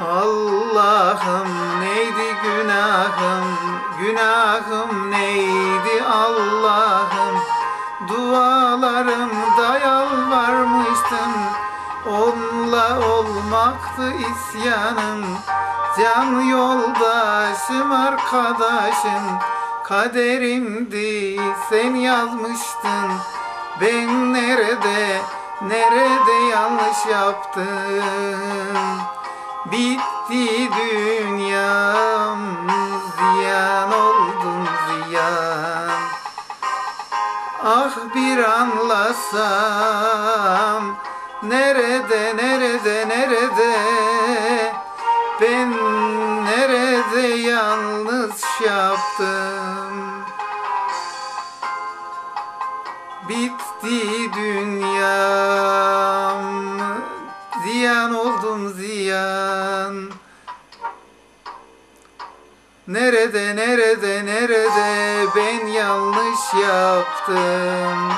Allah'ım neydi günahım, günahım neydi Allah'ım? Dualarımda yalvarmıştım, onunla olmaktı isyanım. Can yoldaşım arkadaşım, kaderimdi sen yazmıştın. Ben nerede, nerede yanlış yaptım Bitti dünyam ziyan oldum ziyan. Ah bir anlasam Nerede nerede nerede? Ben nerede yanlış yaptım? Bitti dünyam Ziyan oldum ziyan Nerede nerede nerede ben yanlış yaptım?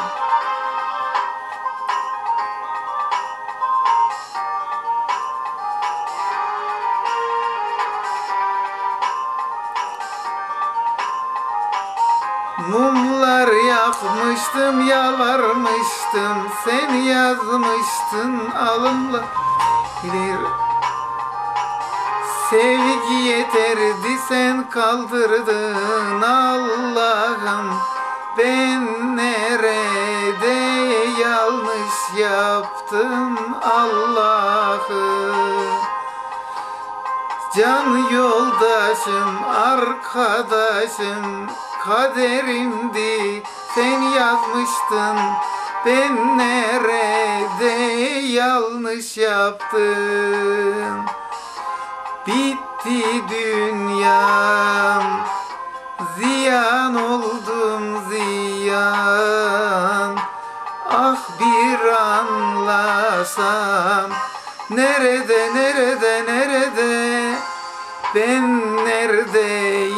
Mumlar yakmıştım, yalvarmıştım Sen yazmıştın alımla bilir Sevgi yeterdi sen kaldırdın Allah'ım Ben nerede yanlış yaptım Allah'ım Can yoldaşım, arkadaşım, kaderimdi sen yazmıştın. Ben nerede yanlış yaptım? Bitti dünyam, ziyan oldum ziyan. Ah bir anlasam. Nerede nerede nerede? Ben nerede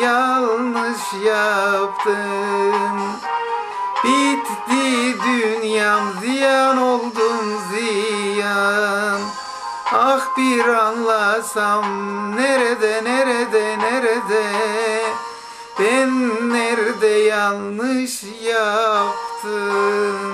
yanlış yaptım? Bitti dünyam ziyan oldum ziyan bir anlasam nerede nerede nerede? Ben nerede yanlış yaptım